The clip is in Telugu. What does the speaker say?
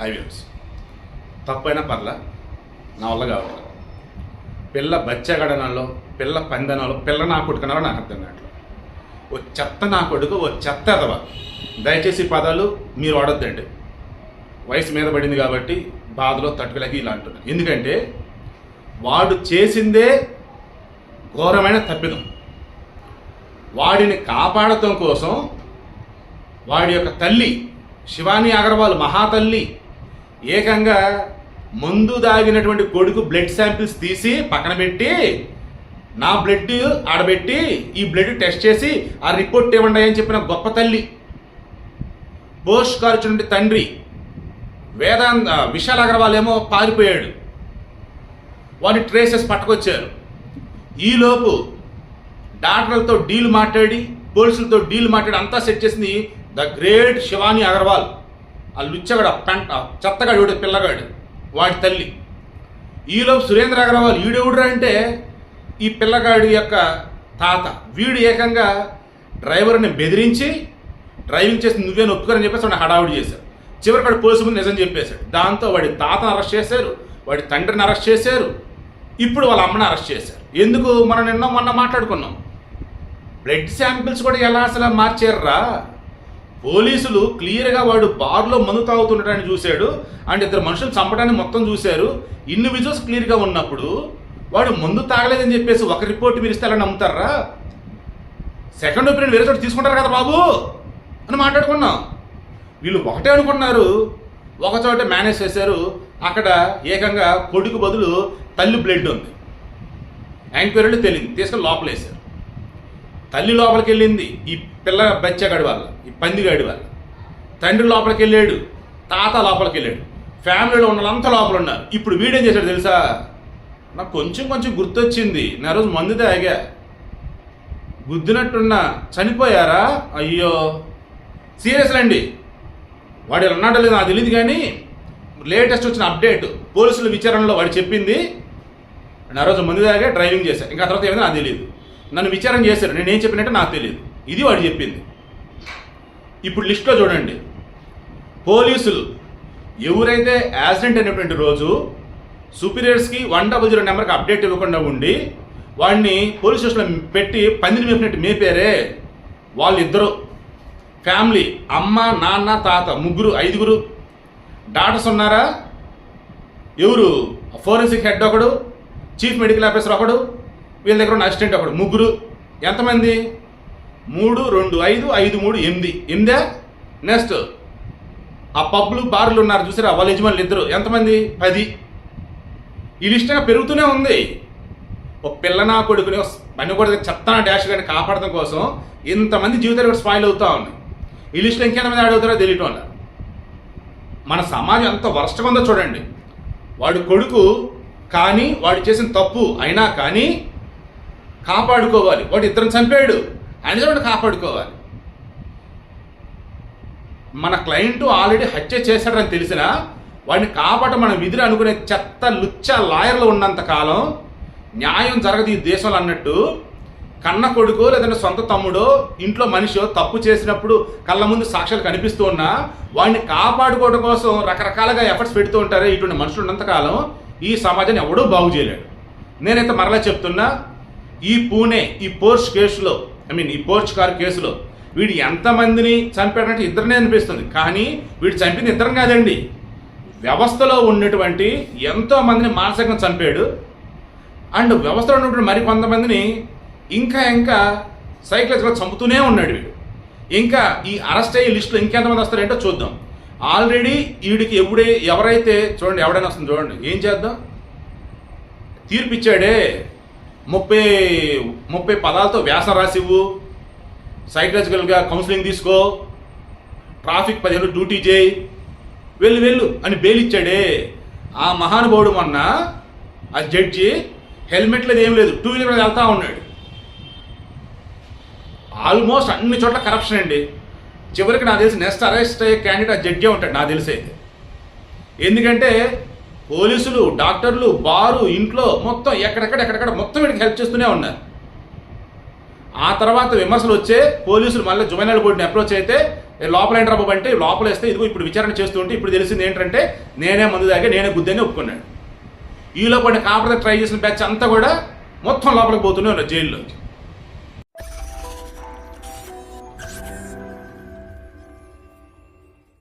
హైవేస్ తప్పైనా పర్ల నా వల్ల కావట్లేదు పిల్ల బచ్చగడనలో పిల్ల పందెనలో పిల్ల నా కొడుకునలో నాకు అర్థం కావట్లేదు ఓ చెత్త నా కొడుకు ఓ చెత్త ఎదవ. దయచేసి పదాలు మీరు వాడొద్దండి. వయసు మీద పడింది కాబట్టి బాధలో తట్టుకోలేక ఇలా అంటున్నాను ఎందుకంటే వాడు చేసిందే ఘోరమైన తప్పిదం. వాడిని కాపాడటం కోసం వాడి యొక్క తల్లి శివాని అగర్వాల్ మహాతల్లి ఏకంగా మందు దాగినటువంటి కొడుకు బ్లడ్ శాంపిల్స్ తీసి పక్కన పెట్టి నా బ్లడ్ ఆడబెట్టి ఈ బ్లడ్ టెస్ట్ చేసి ఆ రిపోర్ట్ ఏమన్నాయని చెప్పిన గొప్ప తల్లి పోస్ట్ కార్చినటువంటి తండ్రి వేదాంత విశాల్ అగర్వాల్ ఏమో పారిపోయాడు. వాడిని ట్రేసెస్ పట్టుకొచ్చారు. ఈలోపు డాక్టర్లతో డీల్ మాట్లాడి పోలీసులతో డీల్ మాట్లాడి అంతా సెట్ చేసింది ద గ్రేట్ శివాని అగర్వాల్. ఆ లుచ్చగడ పెంట చెత్తగాడు వీడు పిల్లగాడు వాడి తల్లి. ఈలోపు సురేంద్ర అగర్వాల్ ఈడెవుడ్రా అంటే ఈ పిల్లగాడి యొక్క తాత. వీడు ఏకంగా డ్రైవర్ని బెదిరించి డ్రైవింగ్ చేసి నువ్వే ఒప్పుకోరని చెప్పేసి వాడిని హడావుడి చేశారు చివరికి వాడు పోలీసు ముందు నిజం చెప్పేశాడు. దాంతో వాడి తాతను అరెస్ట్ చేశారు వాడి తండ్రిని అరెస్ట్ చేశారు ఇప్పుడు వాళ్ళ అమ్మని అరెస్ట్ చేశారు. ఎందుకు మనం నిన్న మొన్న మాట్లాడుకున్నాం? బ్లడ్ శాంపిల్స్ కూడా ఎలా అసలు మార్చారా పోలీసులు క్లియర్గా వాడు బార్లో మందు తాగుతుండటాన్ని చూశాడు. అండ్ ఇద్దరు మనుషులు చంపడాన్ని మొత్తం చూశారు. ఇన్ని విజువల్స్ క్లియర్గా ఉన్నప్పుడు వాడు మందు తాగలేదని చెప్పేసి ఒక రిపోర్ట్ మీరు ఇస్తే అలా నమ్ముతారా? సెకండ్ ఒపీనియన్ వేరే చోట తీసుకుంటారు కదా బాబు అని మాట్లాడుకున్నాం. వీళ్ళు ఒకటే అనుకున్నారు ఒక చోట మేనేజ్ చేశారు. అక్కడ ఏకంగా కొడుకు బదులు తల్లి బ్లడ్ ఉంది. ఎంక్వైరీలో తెలియదు. తీసుకొని లోపలేశారు. తల్లి లోపలికి వెళ్ళింది ఈ పిల్ల బచ్చగాడి వల్ల ఈ పందిగాడి వల్ల. తండ్రి లోపలికి వెళ్ళాడు తాత లోపలికి వెళ్ళాడు ఫ్యామిలీలో ఉన్న వాళ్ళంతా లోపల ఉన్నారు ఇప్పుడు వీడేం చేశాడు తెలుసా? నాకు కొంచెం కొంచెం గుర్తొచ్చింది. నా రోజు మందు తాగా. గుద్దినట్టున్నా చనిపోయారా? అయ్యో. సీరియస్ అండి వాడు ఇలా ఉన్నాడో లేదో నాకు తెలియదు కానీ లేటెస్ట్ వచ్చిన అప్డేట్ పోలీసుల విచారణలో వాడు చెప్పింది. నా రోజు మందు తాగా డ్రైవింగ్ చేశాను ఇంకా తర్వాత ఏమైనా నాకు తెలియదు నన్ను విచారం చేశారు. నేను ఏం చెప్పినట్టు నాకు తెలియదు. ఇది వాడు చెప్పింది. ఇప్పుడు లిస్ట్లో చూడండి. పోలీసులు ఎవరైతే యాక్సిడెంట్ అయినటువంటి రోజు సుపీరియర్స్కి వన్ డబుల్ జీరో నెంబర్కి అప్డేట్ ఇవ్వకుండా ఉండి వాడిని పోలీస్ స్టేషన్లో పెట్టి పందిని మేపినట్టు మేపారే వాళ్ళిద్దరూ ఫ్యామిలీ అమ్మ నాన్న తాత ముగ్గురు ఐదుగురు డాక్టర్స్ ఉన్నారా? ఎవరు? ఫోరెన్సిక్ హెడ్ ఒకడు చీఫ్ మెడికల్ ఆఫీసర్ ఒకడు వీళ్ళ దగ్గర ఉన్న అసిస్టెంట్ ఒకడు ముగ్గురు. ఎంతమంది? మూడు రెండు ఐదు ఐదు మూడు ఎనిమిది. ఎనిమిదే? నెక్స్ట్. ఆ పబ్లు బార్లు ఉన్నారు చూసారా? వాళ్ళ యజమానులు ఇద్దరు. ఎంతమంది? పది. ఈ లిస్ట్గా పెరుగుతూనే ఉంది. ఒక పిల్లనా కొడుకుని పని కూడా చెత్తన డాష్ గారిని కాపాడడం కోసం ఇంతమంది జీవితాలు కూడా స్పాయిల్ అవుతూ ఉన్నాయి. ఈ లిస్ట్లో ఇంకెంతమంది అడుగుతారో తెలియటం వల్ల మన సమాజం ఎంత వరస్ట్గా ఉందో చూడండి. వాడు కొడుకు కానీ వాడు చేసిన తప్పు అయినా కానీ కాపాడుకోవాలి. వాడు ఇద్దరిని చంపాడు. అనేది వాడు కాపాడుకోవాలి. మన క్లయింట్ ఆల్రెడీ హత్య చేశాడని తెలిసినా వాడిని కాపాట మన విధులు అనుకునే చెత్త లుచ్చ లాయర్లు ఉన్నంత కాలం న్యాయం జరగదు ఈ దేశంలో అన్నట్టు కన్న కొడుకో లేదంటే సొంత తమ్ముడో ఇంట్లో మనిషో తప్పు చేసినప్పుడు కళ్ళ ముందు సాక్ష్యాలు కనిపిస్తూ ఉన్నా వాడిని కాపాడుకోవడం కోసం రకరకాలుగా ఎఫర్ట్స్ పెడుతూ ఉంటారు ఇటువంటి మనుషులు ఉన్నంతకాలం ఈ సమాజాన్ని ఎవడూ బాగు చేయలేడు. నేనైతే మరలా చెప్తున్నా ఈ పూణే ఈ పోర్చ్ కేసులో ఐ మీన్ ఈ పోర్చ్ కార్ కేసులో వీడు ఎంతమందిని చంపాడంటే ఇద్దరినే అనిపిస్తుంది. కానీ వీడు చంపింది ఇద్దరం కాదండి. వ్యవస్థలో ఉన్నటువంటి ఎంతో మందిని మానసికంగా చంపాడు. అండ్ వ్యవస్థలో ఉన్నటువంటి మరి కొంతమందిని ఇంకా ఇంకా సైకలాజికల్గా చంపుతూనే ఉన్నాడు వీడు. ఇంకా ఈ అరెస్ట్ అయ్యే లిస్టులో ఇంకెంతమంది వస్తారేంటో చూద్దాం. ఆల్రెడీ వీడికి ఎప్పుడే ఎవరైతే చూడండి ఎవడైనా వస్తుంది చూడండి. ఏం చేద్దాం? తీర్పు ఇచ్చాడే ముప్పై ముప్పై పదాలతో వ్యాసం రాసివ్వు. సైకలాజికల్గా కౌన్సిలింగ్ తీసుకో. ట్రాఫిక్ పదిహేను డ్యూటీ చేయి. వెళ్ళు వెళ్ళు అని బెయిలిచ్చాడే ఆ మహానుభావుడు మొన్న ఆ జడ్జి హెల్మెట్ లేదు ఏం లేదు టూ వీలర్ మీద వెళ్తా ఉన్నాడు. ఆల్మోస్ట్ అన్ని చోట్ల కరప్షన్ అండి. చివరికి నాకు తెలిసి నెక్స్ట్ అరెస్ట్ అయ్యే క్యాండిడేట్ ఆ జడ్జే ఉంటాడు నాకు తెలిసి అయితే ఎందుకంటే పోలీసులు డాక్టర్లు బారు ఇంట్లో మొత్తం ఎక్కడెక్కడ ఎక్కడెక్కడ మొత్తం వీడికి హెల్ప్ చేస్తూనే ఉన్నారు. ఆ తర్వాత విమర్శలు వచ్చే పోలీసులు మళ్ళీ జువైనల్ బోర్డుని అప్రోచ్ అయితే లోపల ఏంట్రా అంటే లోపల వేస్తే ఇదిగో ఇప్పుడు విచారణ చేస్తుంటే ఇప్పుడు తెలిసింది ఏంటంటే నేనే మందు దాకా నేనే గుద్దని ఒప్పుకున్నాడు. ఈలో పడిన కాపర్ ట్రై చేసిన బ్యాచ్ అంతా కూడా మొత్తం లోపలికి పోతూనే ఉన్నారు జైల్లోకి